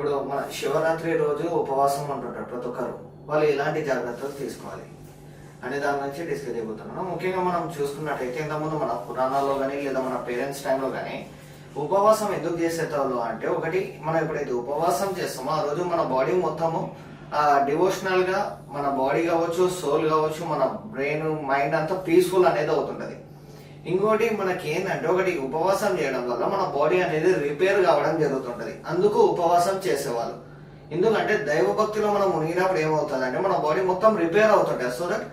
ఇప్పుడు మన శివరాత్రి రోజు ఉపవాసం ఉంటుంటారు ప్రతి ఒక్కరు. వాళ్ళు ఎలాంటి జాగ్రత్తలు తీసుకోవాలి అనే దాని గురించి డిస్కస్ చేయబోతున్నాను. ముఖ్యంగా మనం చూసుకున్నట్టయితే ఇంతకుముందు మన పురాణాల్లో కానీ లేదా మన పేరెంట్స్ టైంలో కానీ ఉపవాసం ఎందుకు చేసేటోళ్ళు అంటే ఒకటి మనం ఎప్పుడైతే ఉపవాసం చేస్తామో ఆ రోజు మన బాడీ మొత్తము డివోషనల్గా మన బాడీ కావచ్చు సోల్ కావచ్చు మన బ్రెయిన్ మైండ్ అంతా పీస్ఫుల్ అనేది అవుతుంటది. ఇంకోటి మనకి ఏంటంటే ఒకటి ఉపవాసం చేయడం వల్ల మన బాడీ అనేది రిపేర్ కావడం జరుగుతుంటుంది. అందుకు ఉపవాసం చేసేవాళ్ళు. ఎందుకంటే దైవభక్తిలో మనం మునిగినప్పుడు ఏమవుతుంది అంటే మన బాడీ మొత్తం రిపేర్ అవుతుంటుంది. సో దట్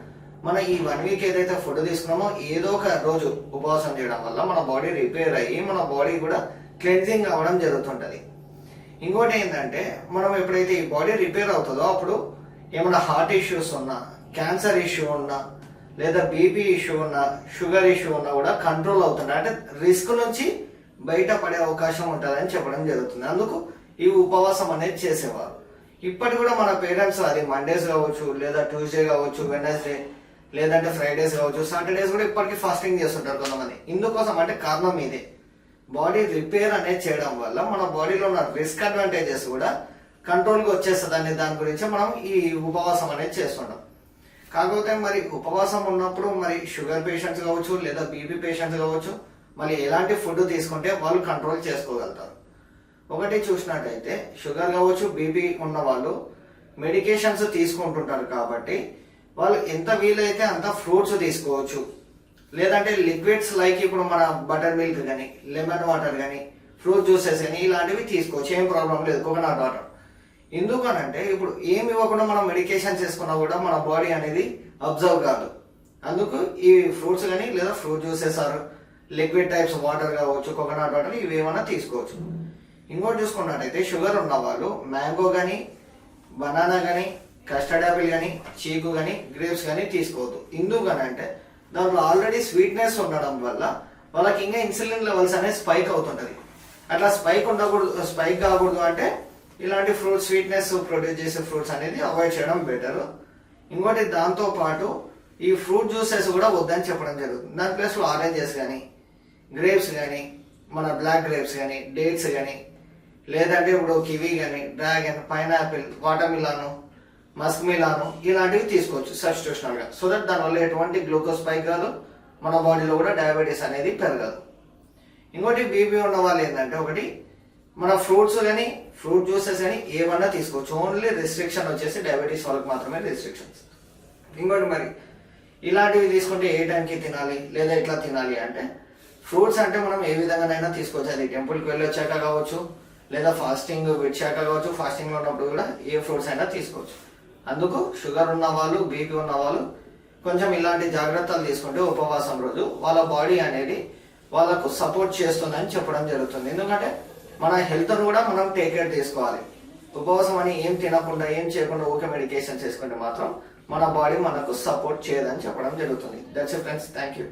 మన ఈ వన్ వీక్ ఏదైతే ఫుడ్ తీసుకున్నామో ఏదో ఒక రోజు ఉపవాసం చేయడం వల్ల మన బాడీ రిపేర్ అయ్యి మన బాడీ కూడా క్లెన్జింగ్ అవ్వడం జరుగుతుంటుంది. ఇంకోటి ఏంటంటే మనం ఎప్పుడైతే ఈ బాడీ రిపేర్ అవుతుందో అప్పుడు ఏమైనా హార్ట్ ఇష్యూస్ ఉన్నా క్యాన్సర్ ఇష్యూ ఉన్నా లేదా బీపీ ఇష్యూ ఉన్నా షుగర్ ఇష్యూ ఉన్నా కూడా కంట్రోల్ అవుతుంది అంటే రిస్క్ నుంచి బయట పడే అవకాశం ఉంటుందని చెప్పడం జరుగుతుంది. అందుకు ఈ ఉపవాసం అనేది చేసేవారు. ఇప్పటి కూడా మన పేరెంట్స్ అది మండేస్ కావచ్చు లేదా ట్యూస్డే కావచ్చు వెనస్డే లేదంటే ఫ్రైడేస్ కావచ్చు సాటర్డేస్ కూడా ఇప్పటికీ ఫాస్టింగ్ చేస్తుంటారు కొంతమంది. ఇందుకోసం అంటే కారణం ఇదే. బాడీ రిపేర్ అనేది చేయడం వల్ల మన బాడీలో ఉన్న రిస్క్ అడ్వాంటేజెస్ కూడా కంట్రోల్కి వచ్చేస్తుంది అనే దాని గురించి మనం ఈ ఉపవాసం అనేది చేస్తుంటాం. కాకపోతే మరి ఉపవాసం ఉన్నప్పుడు మరి షుగర్ పేషెంట్స్ కావచ్చు లేదా బీపీ పేషెంట్స్ కావచ్చు మరి ఎలాంటి ఫుడ్ తీసుకుంటే వాళ్ళు కంట్రోల్ చేసుకోగలుగుతారు. ఒకటి చూసినట్టయితే షుగర్ కావచ్చు బీపీ ఉన్న వాళ్ళు మెడికేషన్స్ తీసుకుంటుంటారు కాబట్టి వాళ్ళు ఎంత వీలైతే అంత ఫ్రూట్స్ తీసుకోవచ్చు. లేదంటే లిక్విడ్స్ లైక్ ఇప్పుడు మన బటర్ మిల్క్ కానీ లెమన్ వాటర్ కానీ ఫ్రూట్ జ్యూసెస్ కానీ ఇలాంటివి తీసుకోవచ్చు. ఏం ప్రాబ్లం లేదు. Coconut water. ఎందుకనంటే ఇప్పుడు ఏమి ఇవ్వకుండా మనం మెడికేషన్ చేసుకున్నా కూడా మన బాడీ అనేది అబ్జర్వ్ కాదు. అందుకు ఈ ఫ్రూట్స్ కానీ లేదా fruit juices or liquid types water కావచ్చు కోకోనట్ వాటర్ ఇవి ఏమైనా తీసుకోవచ్చు. ఇంకోటి చూసుకున్నట్టయితే షుగర్ ఉన్న వాళ్ళు మ్యాంగో కానీ బనానా కానీ కస్టర్డ్ యాపిల్ కానీ చీకు కానీ గ్రేప్స్ కానీ తీసుకోవద్దు. ఎందుకనంటే దాంట్లో ఆల్రెడీ స్వీట్నెస్ ఉండడం వల్ల వాళ్ళకి ఇంకా ఇన్సులిన్ లెవెల్స్ అనేది స్పైక్ అవుతుంటది. అట్లా స్పైక్ ఉండకూడదు స్పైక్ కాకూడదు అంటే ఇలాంటి ఫ్రూట్స్ స్వీట్నెస్ ప్రొడ్యూస్ చేసే ఫ్రూట్స్ అనేది అవాయిడ్ చేయడం బెటర్. ఇంకోటి దాంతో పాటు ఈ ఫ్రూట్ జ్యూసెస్ కూడా వద్దని చెప్పడం జరుగుతుంది. దాని ప్లస్ ఆరెంజెస్ కానీ గ్రేప్స్ కానీ మన బ్లాక్ గ్రేప్స్ కానీ డేట్స్ కానీ లేదంటే ఇప్పుడు కివీ కానీ డ్రాగన్ పైనాపిల్ వాటర్మిలాను మస్క్ మిలాను ఇలాంటివి తీసుకోవచ్చు సబ్స్టిట్యూషనల్గా. సో దట్ దానివల్ల ఎటువంటి గ్లూకోజ్ స్పైక్ కాదు మన బాడీలో కూడా డయాబెటీస్ అనేది పెరగదు. ఇంకోటి బీపీ ఉన్న వాళ్ళు ఏంటంటే ఒకటి మన ఫ్రూట్స్ కానీ ఫ్రూట్ జ్యూసెస్ కానీ ఏమన్నా తీసుకోవచ్చు. ఓన్లీ రిస్ట్రిక్షన్ వచ్చేసి డయాబెటీస్ వాళ్ళకి మాత్రమే రెస్ట్రిక్షన్స్ ఇంకోటి మరి ఇలాంటివి తీసుకుంటే ఏ టైంకి తినాలి లేదా ఎట్లా తినాలి అంటే ఫ్రూట్స్ అంటే మనం ఏ విధంగానైనా తీసుకోవచ్చు. అది టెంపుల్కి వెళ్ళి వచ్చాక కావచ్చు లేదా ఫాస్టింగ్ విడిచాక కావచ్చు ఫాస్టింగ్లో ఉన్నప్పుడు కూడా ఏ ఫ్రూట్స్ అయినా తీసుకోవచ్చు. అందుకు షుగర్ ఉన్న వాళ్ళు బీపీ ఉన్న వాళ్ళు కొంచెం ఇలాంటి జాగ్రత్తలు తీసుకుంటే ఉపవాసం రోజు వాళ్ళ బాడీ అనేది వాళ్ళకు సపోర్ట్ చేస్తుందని చెప్పడం జరుగుతుంది. ఎందుకంటే మన హెల్త్ కూడా మనం టేక్ కేర్ తీసుకోవాలి. ఉపవాసం అని ఏం తినకుండా ఏం చేయకుండా ఓకే మెడికేషన్ చేసుకుంటే మాత్రం మన బాడీ మనకు సపోర్ట్ చేయదని చెప్పడం జరుగుతుంది. That's friends thank you